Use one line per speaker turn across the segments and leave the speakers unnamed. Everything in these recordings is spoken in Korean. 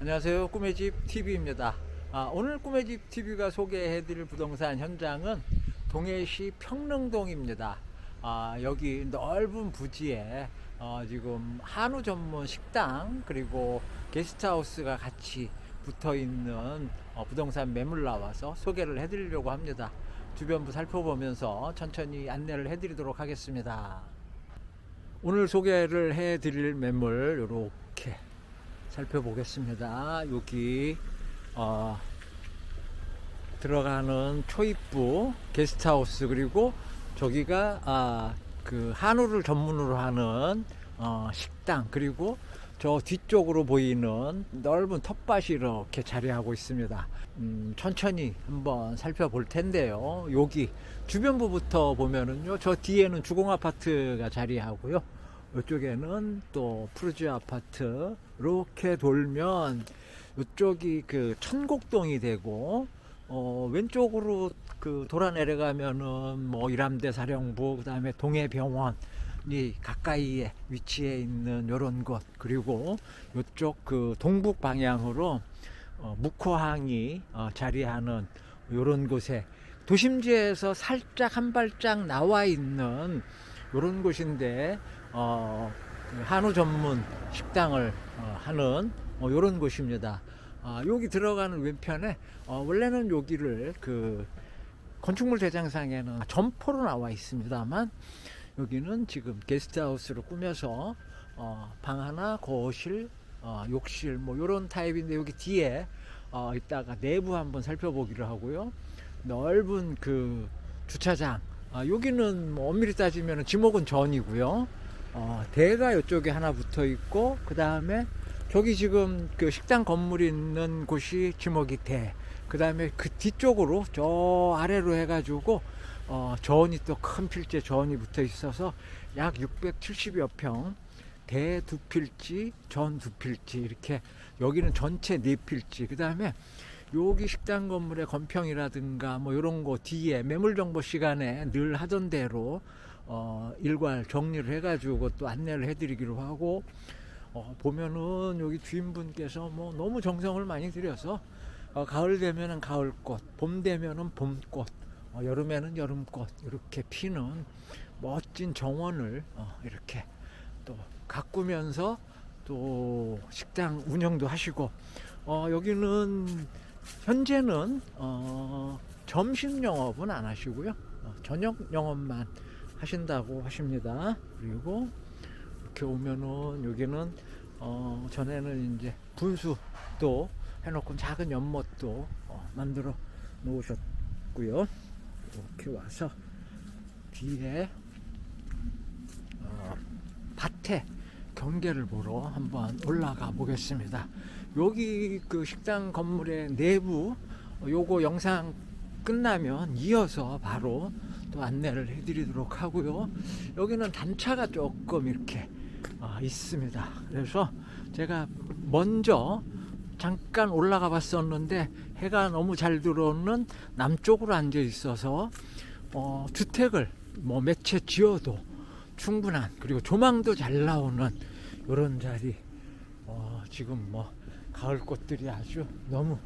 안녕하세요. 꿈의 집 TV입니다. 아, 오늘 꿈의 집 TV가 소개해 드릴 부동산 현장은 동해시 평릉동입니다. 아, 여기 넓은 부지에 어, 지금 한우 전문 식당 그리고 게스트하우스가 같이 붙어 있는 어, 부동산 매물 나와서 소개를 해 드리려고 합니다. 주변부 살펴보면서 천천히 안내를 해 드리도록 하겠습니다. 오늘 소개를 해 드릴 매물 이렇게 살펴보겠습니다. 여기 어, 들어가는 초입부 게스트하우스 그리고 저기가 아, 그 한우를 전문으로 하는 어, 식당 그리고 저 뒤쪽으로 보이는 넓은 텃밭이 이렇게 자리하고 있습니다. 음, 천천히 한번 살펴볼 텐데요. 여기 주변부부터 보면은요, 저 뒤에는 주공 아파트가 자리하고요. 이쪽에는 또 푸르지 아파트 이렇게 돌면 이쪽이 그 천곡동이 되고 어 왼쪽으로 그 돌아 내려가면은 뭐 일함대 사령부 그다음에 동해병원이 가까이에 위치해 있는 요런 곳. 그리고 이쪽 그 동북 방향으로 어 묵호항이 어 자리하는 요런 곳에 도심지에서 살짝 한 발짝 나와 있는 요런 곳인데 어, 그 한우 전문 식당을 어, 하는 어, 요런 곳입니다. 아, 여기 들어가는 왼편에 어, 원래는 여기를 그 건축물 대장상에는 점포로 나와 있습니다만 여기는 지금 게스트하우스로 꾸며서 어, 방 하나, 거실, 어, 욕실 뭐 요런 타입인데 여기 뒤에 어, 이따가 내부 한번 살펴보기로 하고요. 넓은 그 주차장 아, 여기는 뭐 엄밀히 따지면 지목은 전이고요. 어, 대가 이쪽에 하나 붙어 있고 그 다음에 저기 지금 그 식당 건물이 있는 곳이 지목이 대. 그 다음에 그 뒤쪽으로 저 아래로 해가지고 어, 전이 또 큰 필지 전이 붙어 있어서 약 670여 평. 대두 필지, 전 두 필지 이렇게 여기는 전체 네 필지. 그 다음에 여기 식당 건물의 건평이라든가 뭐 이런 거 뒤에 매물 정보 시간에 늘 하던 대로 어 일괄 정리를 해가지고 또 안내를 해드리기로 하고 어 보면은 여기 주인분께서 뭐 너무 정성을 많이 들여서 어 가을 되면은 가을꽃, 봄 되면은 봄꽃, 어 여름에는 여름꽃 이렇게 피는 멋진 정원을 어 이렇게 또 가꾸면서 또 식당 운영도 하시고 어 여기는 현재는 어, 점심 영업은 안 하시고요. 어, 저녁 영업만 하신다고 하십니다. 그리고 이렇게 오면은 여기는 어, 전에는 이제 분수도 해놓고 작은 연못도 어, 만들어 놓으셨고요. 이렇게 와서 뒤에 어, 밭에 경계를 보러 한번 올라가 보겠습니다. 여기 그 식당 건물의 내부 어, 요거 영상 끝나면 이어서 바로 또 안내를 해드리도록 하고요. 여기는 단차가 조금 이렇게 어, 있습니다. 그래서 제가 먼저 잠깐 올라가 봤었는데 해가 너무 잘 들어오는 남쪽으로 앉아 있어서 어, 주택을 뭐 몇 채 지어도 충분한 그리고 조망도 잘 나오는 이런 자리 어, 지금 뭐 가을 꽃들이 아주 너무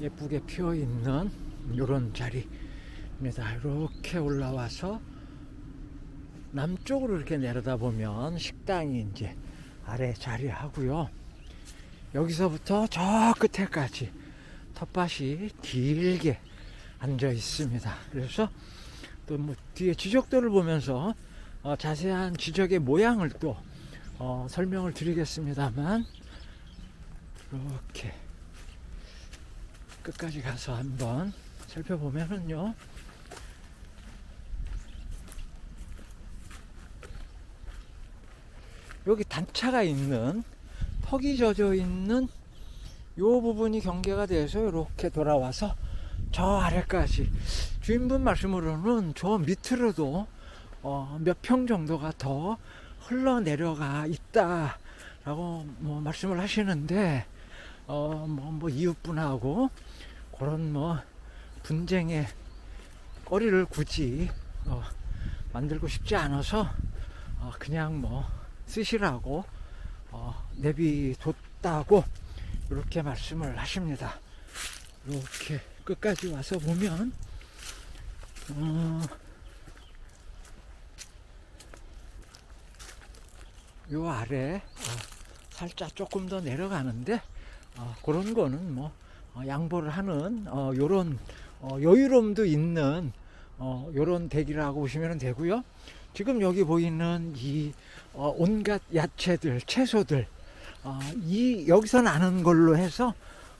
예쁘게 피어 있는 이런 자리 입니다. 이렇게 올라와서 남쪽으로 이렇게 내려다 보면 식당이 이제 아래 자리하고요. 여기서부터 저 끝에까지 텃밭이 길게 앉아 있습니다. 그래서 또 뭐 뒤에 지적도를 보면서 어, 자세한 지적의 모양을 또 어, 설명을 드리겠습니다만 이렇게 끝까지 가서 한번 살펴보면은요. 여기 단차가 있는 턱이 젖어 있는 요 부분이 경계가 돼서 이렇게 돌아와서 저 아래까지. 주인분 말씀으로는 저 밑으로도 어, 몇 평 정도가 더 흘러내려가 있다라고 뭐 말씀을 하시는데 어, 뭐, 뭐 이웃분하고 그런 뭐 분쟁의 거리를 굳이 어, 만들고 싶지 않아서 어, 그냥 뭐 쓰시라고 어, 내비뒀다고 이렇게 말씀을 하십니다. 이렇게 끝까지 와서 보면 어, 요 아래 어, 살짝 조금 더 내려가는데 어, 그런 거는 뭐 어, 양보를 하는 어, 요런 어, 여유로움도 있는 어, 요런 대기라고 보시면 되고요. 지금 여기 보이는 이 어, 온갖 야채들, 채소들 어, 이 여기서 나는 걸로 해서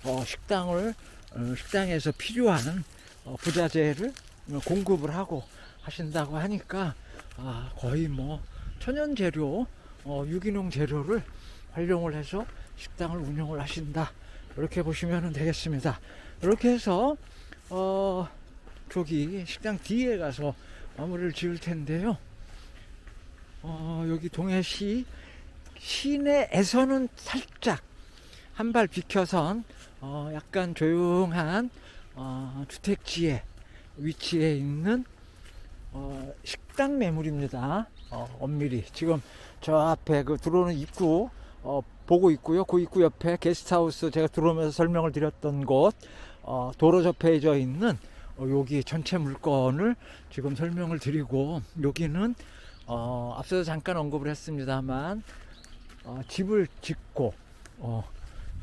어, 식당을 어, 식당에서 필요한 어, 부자재를 어, 공급을 하고 하신다고 하니까 아, 거의 뭐 천연 재료, 어, 유기농 재료를 활용을 해서 식당을 운영을 하신다. 이렇게 보시면 되겠습니다. 이렇게 해서 어, 저기 식당 뒤에 가서 마무리를 지을 텐데요. 어, 여기 동해시 시내에서는 살짝 한 발 비켜선 어, 약간 조용한 어, 주택지에 위치해 있는 어, 식당 매물입니다. 어, 엄밀히 지금 저 앞에 그 들어오는 입구 어, 보고 있고요. 그 입구 옆에 게스트하우스 제가 들어오면서 설명을 드렸던 곳 어, 도로 접해져 있는 어, 여기 전체 물건을 지금 설명을 드리고 여기는 어, 앞서서 잠깐 언급을 했습니다만 어, 집을 짓고 어,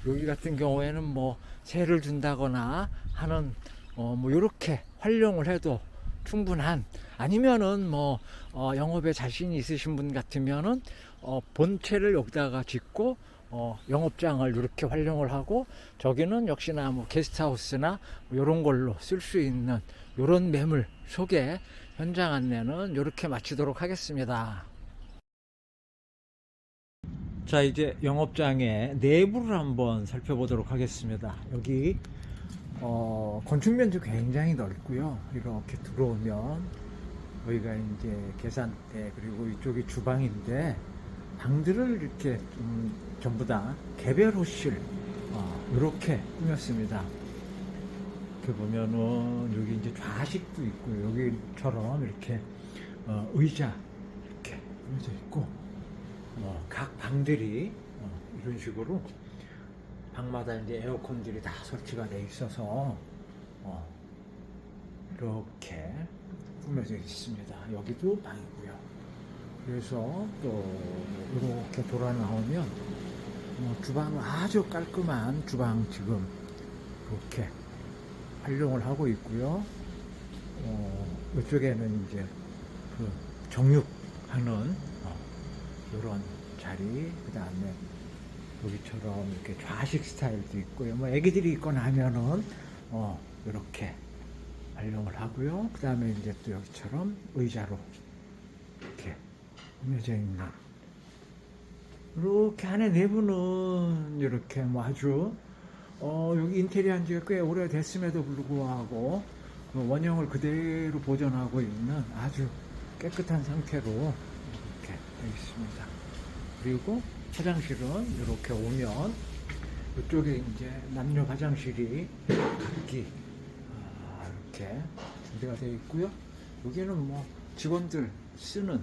여기 같은 경우에는 뭐 세를 준다거나 하는 어, 뭐 이렇게 활용을 해도 충분한 아니면은 뭐 어, 영업에 자신이 있으신 분 같으면은 어, 본체를 여기다가 짓고 어, 영업장을 이렇게 활용을 하고 저기는 역시나 뭐 게스트하우스나 뭐 이런 걸로 쓸 수 있는 이런 매물 소개 현장 안내는 이렇게 마치도록 하겠습니다. 자 이제 영업장의 내부를 한번 살펴보도록 하겠습니다. 여기 어, 건축 면적 굉장히 넓고요. 이렇게 들어오면 여기가 이제 계산대 그리고 이쪽이 주방인데 방들을 이렇게 음, 전부 다 개별 호실 어, 이렇게 꾸몄습니다. 이렇게 보면은 여기 이제 좌식도 있고 여기처럼 이렇게 어, 의자 이렇게 꾸며져 있고 어, 각 방들이 어, 이런 식으로 방마다 이제 에어컨들이 다 설치가 돼 있어서 어, 이렇게 꾸며져 있습니다. 여기도 방이고요. 그래서 또 이렇게 돌아 나오면 뭐 주방은 아주 깔끔한 주방 지금 이렇게 활용을 하고 있고요. 어, 이쪽에는 이제 그 정육하는 어, 이런 자리, 그 다음에 여기처럼 이렇게 좌식 스타일도 있고요. 뭐 애기들이 있거나 하면은 어, 이렇게 활용을 하고요. 그 다음에 이제 또 여기처럼 의자로 있는 이렇게 안에 내부는 이렇게 뭐 아주 어, 여기 인테리어 한 지가 꽤 오래됐음에도 불구하고 그 원형을 그대로 보존하고 있는 아주 깨끗한 상태로 이렇게 되어 있습니다. 그리고 화장실은 이렇게 오면 이쪽에 이제 남녀 화장실이 각기 아, 이렇게 준비가 되어 있고요. 여기는 뭐 직원들 쓰는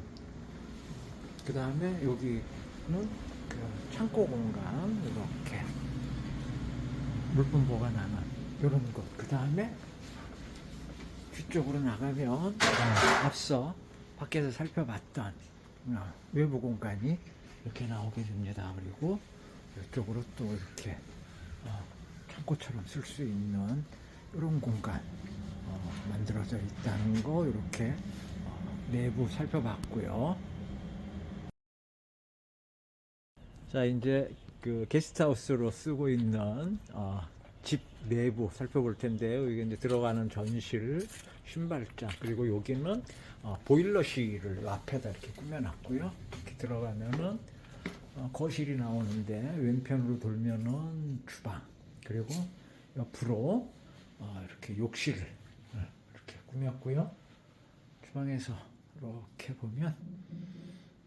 그 다음에 여기는 그 창고 공간 이렇게 물품 보관하는 이런 곳. 그 다음에 뒤쪽으로 나가면 어, 앞서 밖에서 살펴봤던 어, 외부 공간이 이렇게 나오게 됩니다. 그리고 이쪽으로 또 이렇게 어, 창고처럼 쓸 수 있는 이런 공간 어, 만들어져 있다는 거 이렇게 어, 내부 살펴봤고요. 자 이제 그 게스트하우스로 쓰고 있는 어, 집 내부 살펴볼 텐데요. 여기 이제 들어가는 전실, 신발장 그리고 여기는 어, 보일러실을 요 앞에다 이렇게 꾸며놨고요. 이렇게 들어가면은 어, 거실이 나오는데 왼편으로 돌면은 주방 그리고 옆으로 어, 이렇게 욕실을 어, 이렇게 꾸몄고요. 주방에서 이렇게 보면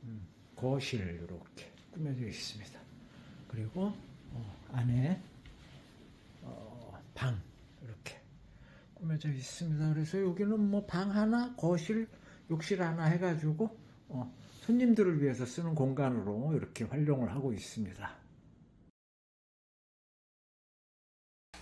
음, 거실 이렇게 꾸며져 있습니다. 그리고 어, 안에 어, 방 이렇게 꾸며져 있습니다. 그래서 여기는 뭐 방 하나, 거실, 욕실 하나 해가지고 어, 손님들을 위해서 쓰는 공간으로 이렇게 활용을 하고 있습니다.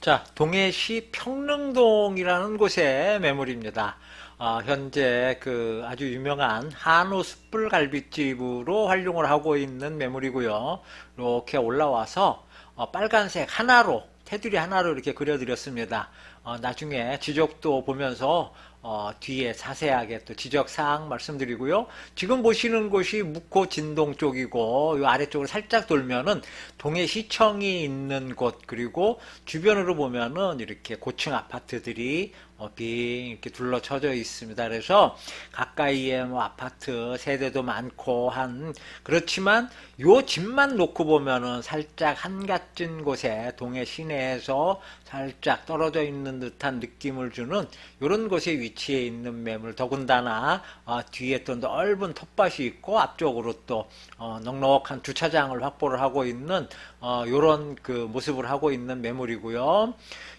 자, 동해시 평릉동이라는 곳의 매물입니다. 아, 현재 그 아주 유명한 한우 숯불 갈비집으로 활용을 하고 있는 매물이고요. 이렇게 올라와서 어, 빨간색 하나로 테두리 하나로 이렇게 그려드렸습니다. 어, 나중에 지적도 보면서 어, 뒤에 자세하게 또 지적 사항 말씀드리고요. 지금 보시는 곳이 묵호 진동 쪽이고 이 아래쪽을 살짝 돌면은 동해시청이 있는 곳 그리고 주변으로 보면은 이렇게 고층 아파트들이 어, 빙 이렇게 둘러쳐져 있습니다. 그래서 가까이에 뭐 아파트 세대도 많고 한 그렇지만 요 집만 놓고 보면은 살짝 한갓진 곳에 동해 시내에서 살짝 떨어져 있는 듯한 느낌을 주는 이런 곳에 위치해 있는 매물 더군다나 어, 뒤에 또 넓은 텃밭이 있고 앞쪽으로 또 어, 넉넉한 주차장을 확보를 하고 있는 어, 이런 그 모습을 하고 있는 매물이고요.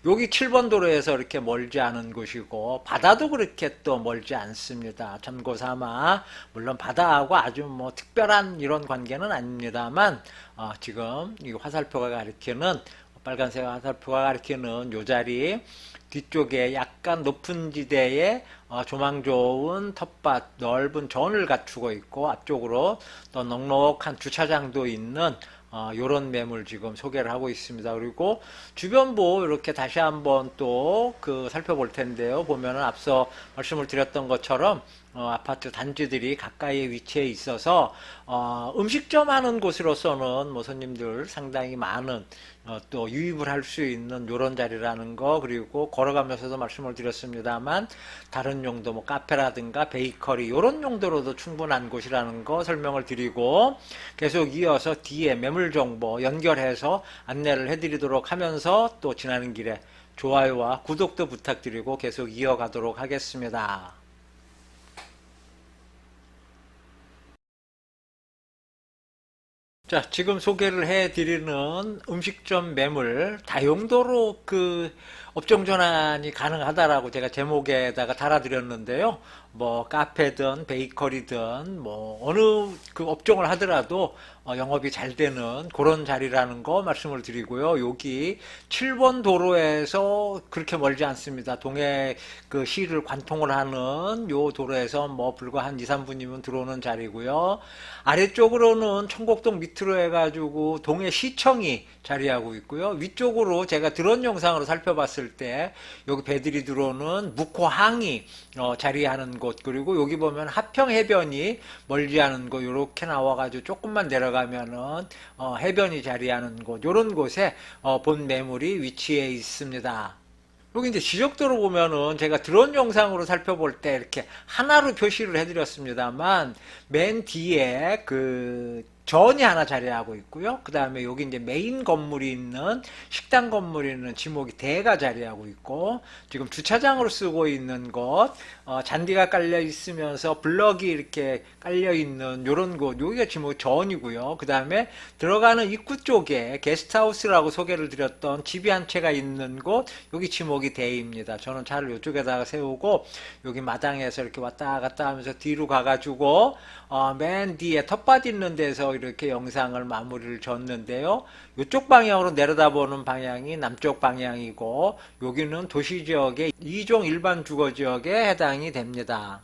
여기 7번 도로에서 이렇게 멀지 않은 곳이고 바다도 그렇게 또 멀지 않습니다. 참고 삼아 물론 바다하고 아주 뭐 특별한 이런 관계는 아닙니다만 어, 지금 이 화살표가 가리키는 빨간색 화살표가 가리키는 요 자리 뒤쪽에 약간 높은 지대에 어, 조망 좋은 텃밭 넓은 전을 갖추고 있고 앞쪽으로 또 넉넉한 주차장도 있는 어, 요런 매물 지금 소개를 하고 있습니다. 그리고 주변부 이렇게 다시 한번 또 그 살펴볼 텐데요. 보면은 앞서 말씀을 드렸던 것처럼 어, 아파트 단지들이 가까이에 위치해 있어서 어, 음식점 하는 곳으로서는 뭐 손님들 상당히 많은 어, 또 유입을 할 수 있는 요런 자리라는 거 그리고 걸어가면서도 말씀을 드렸습니다만 다른 용도 뭐 카페라든가 베이커리 요런 용도로도 충분한 곳이라는 거 설명을 드리고 계속 이어서 뒤에 매물 정보 연결해서 안내를 해드리도록 하면서 또 지나는 길에 좋아요와 구독도 부탁드리고 계속 이어가도록 하겠습니다. 자, 지금 소개를 해 드리는 음식점 매물 다용도로 그 업종 전환이 가능하다라고 제가 제목에다가 달아드렸는데요. 뭐 카페든 베이커리든 뭐 어느 그 업종을 하더라도 어, 영업이 잘 되는 그런 자리라는 거 말씀을 드리고요. 여기 7번 도로에서 그렇게 멀지 않습니다. 동해 그 시를 관통을 하는 요 도로에서 뭐 불과 한 2, 3분이면 들어오는 자리고요. 아래쪽으로는 청곡동 밑으로 해가지고 동해 시청이 자리하고 있고요. 위쪽으로 제가 드론 영상으로 살펴봤을 때 여기 배들이 들어오는 묵호항이 어, 자리하는 곳 그리고 여기 보면 하평 해변이 멀지 않은 곳 이렇게 나와가지고 조금만 내려가면은 어, 해변이 자리하는 곳 이런 곳에 어, 본 매물이 위치해 있습니다. 여기 이제 지적도로 보면은 제가 드론 영상으로 살펴볼 때 이렇게 하나로 표시를 해드렸습니다만 맨 뒤에 그 전이 하나 자리하고 있고요. 그 다음에 여기 이제 메인 건물이 있는 식당 건물이 있는 지목이 대가 자리하고 있고 지금 주차장으로 쓰고 있는 곳 어, 잔디가 깔려 있으면서 블럭이 이렇게 깔려 있는 요런 곳 여기가 지목 전이고요. 그 다음에 들어가는 입구 쪽에 게스트하우스라고 소개를 드렸던 집이 한 채가 있는 곳 여기 지목이 대입니다. 저는 차를 이쪽에다가 세우고 여기 마당에서 이렇게 왔다 갔다 하면서 뒤로 가가지고 어, 맨 뒤에 텃밭 있는 데서 이렇게 영상을 마무리를 졌는데요. 이쪽 방향으로 내려다보는 방향이 남쪽 방향이고 여기는 도시 지역의 2종 일반 주거 지역에 해당이 됩니다.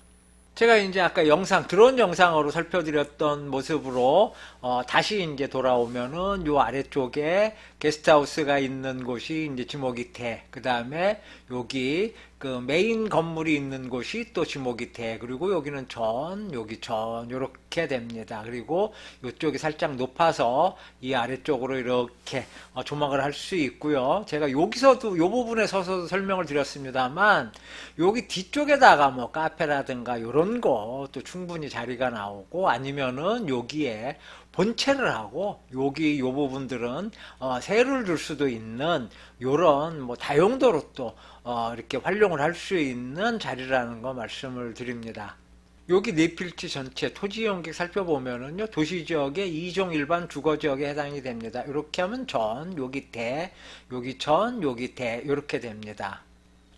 제가 이제 아까 영상 드론 영상으로 살펴드렸던 모습으로 어, 다시 이제 돌아오면은 요 아래쪽에 게스트하우스가 있는 곳이 이제 지목이 대. 그 다음에 여기 그 메인 건물이 있는 곳이 또 지목이 대. 그리고 여기는 전, 여기 전 요렇게 됩니다. 그리고 이쪽이 살짝 높아서 이 아래쪽으로 이렇게 어, 조망을 할 수 있고요. 제가 여기서도 요 부분에 서서 설명을 드렸습니다만 여기 뒤쪽에다가 뭐 카페라든가 요런 거 또 충분히 자리가 나오고 아니면은 여기에 본체를 하고 여기 요 부분들은 어, 세를 줄 수도 있는 요런 뭐 다용도로 또 어, 이렇게 활용을 할 수 있는 자리라는 거 말씀을 드립니다. 여기 네 필지 전체 토지 용객 살펴보면은요 도시 지역의 2종 일반 주거 지역에 해당이 됩니다. 이렇게 하면 전, 여기 대, 여기 전, 여기 대 이렇게 됩니다.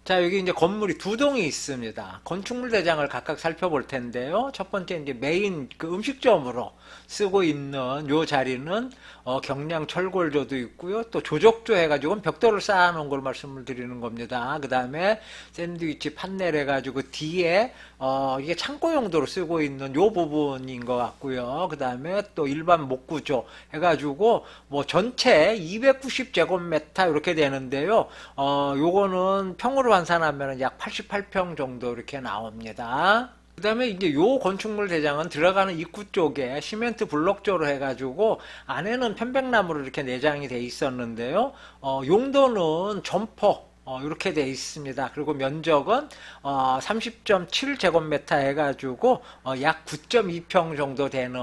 자, 여기 이제 건물이 두 동이 있습니다. 건축물 대장을 각각 살펴볼 텐데요. 첫 번째 이제 메인 그 음식점으로 쓰고 있는 요 자리는 어, 경량 철골조도 있고요. 또 조적조 해가지고 벽돌을 쌓아놓은 걸 말씀을 드리는 겁니다. 그 다음에 샌드위치 판넬 해가지고 뒤에 어, 이게 창고 용도로 쓰고 있는 요 부분인 것 같고요. 그 다음에 또 일반 목구조 해가지고 뭐 전체 290제곱미터 이렇게 되는데요. 어, 요거는 평으로 환산하면 약 88평 정도 이렇게 나옵니다. 그 다음에 이제 요 건축물 대장은 들어가는 입구 쪽에 시멘트 블록조로 해가지고 안에는 편백나무로 이렇게 내장이 돼 있었는데요. 어, 용도는 점포 어, 이렇게 돼 있습니다. 그리고 면적은 어, 30.7제곱미터 해가지고 어, 약 9.2평 정도 되는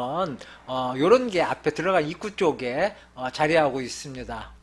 어, 요런 게 앞에 들어간 입구 쪽에 어, 자리하고 있습니다.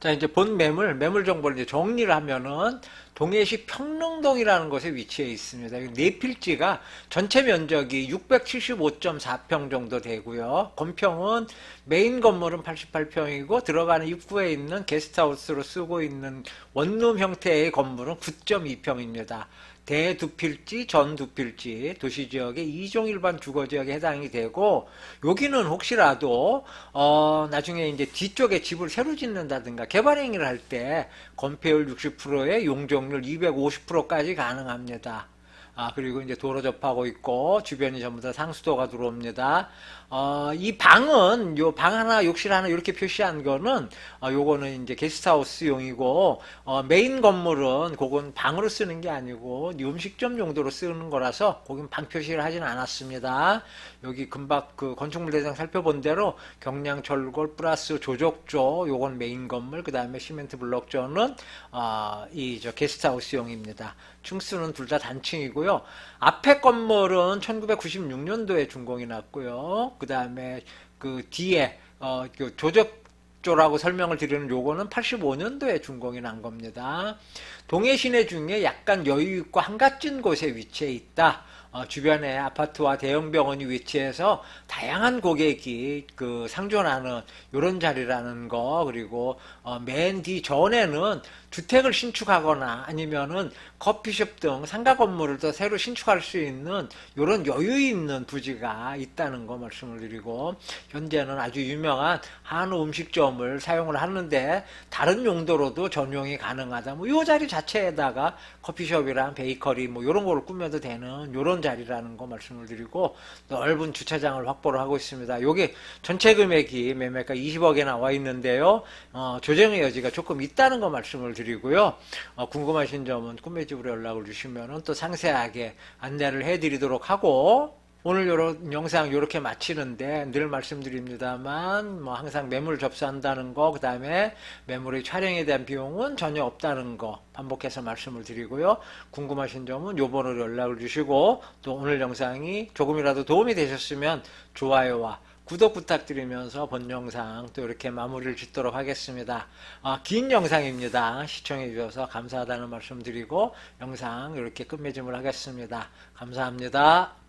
자, 이제 본 매물, 매물 정보를 이제 정리를 하면은 동해시 평릉동이라는 곳에 위치해 있습니다. 이네 필지가 전체 면적이 675.4평 정도 되고요. 건평은 메인 건물은 88평이고 들어가는 입구에 있는 게스트하우스로 쓰고 있는 원룸 형태의 건물은 9.2평입니다. 대두필지, 전두필지, 도시지역의 이종 일반 주거지역에 해당이 되고, 여기는 혹시라도, 어, 나중에 이제 뒤쪽에 집을 새로 짓는다든가 개발행위를 할 때 건폐율 60%에 용적률 250%까지 가능합니다. 아, 그리고 이제 도로 접하고 있고, 주변이 전부 다 상수도가 들어옵니다. 어, 이 방은, 요 방 하나, 욕실 하나, 이렇게 표시한 거는, 어, 요거는 이제 게스트하우스용이고, 어, 메인 건물은 그건 방으로 쓰는 게 아니고, 이 음식점 용도로 쓰는 거라서, 거긴 방 표시를 하진 않았습니다. 여기 금방 그 건축물 대상 살펴본 대로, 경량 철골 플러스 조적조, 요건 메인 건물, 그 다음에 시멘트 블록조는, 어, 이저 게스트하우스용입니다. 층수는 둘 다 단층이고요. 앞에 건물은 1996년도에 준공이 났고요. 그 다음에 그 뒤에 어, 그 조적조라고 설명을 드리는 요거는 85년도에 준공이 난 겁니다. 동해 시내 중에 약간 여유 있고 한가진 곳에 위치해 있다. 어, 주변에 아파트와 대형 병원이 위치해서 다양한 고객이 그 상존하는 이런 자리라는 거 그리고 어, 맨뒤 전에는 주택을 신축하거나 아니면은 커피숍 등 상가 건물을 더 새로 신축할 수 있는 이런 여유 있는 부지가 있다는 거 말씀을 드리고 현재는 아주 유명한 한우 음식점을 사용을 하는데 다른 용도로도 전용이 가능하다. 뭐 이 자리 자체에다가 커피숍이랑 베이커리 뭐 이런 거를 꾸며도 되는 이런 자리라는 거 말씀을 드리고 넓은 주차장을 확보를 하고 있습니다. 요게 전체 금액이 매매가 20억에 나와 있는데요. 어, 조정의 여지가 조금 있다는 거 말씀을 드리고요. 어, 궁금하신 점은 꿈매집으로 연락을 주시면 또 상세하게 안내를 해드리도록 하고 오늘 요런 영상 이렇게 마치는데 늘 말씀드립니다만 뭐 항상 매물 접수한다는 거 그다음에 매물의 촬영에 대한 비용은 전혀 없다는 거 반복해서 말씀을 드리고요. 궁금하신 점은 요 번호로 연락을 주시고 또 오늘 영상이 조금이라도 도움이 되셨으면 좋아요와 구독 부탁드리면서 본 영상 또 이렇게 마무리를 짓도록 하겠습니다. 아, 긴 영상입니다. 시청해 주셔서 감사하다는 말씀 드리고 영상 이렇게 끝맺음을 하겠습니다. 감사합니다.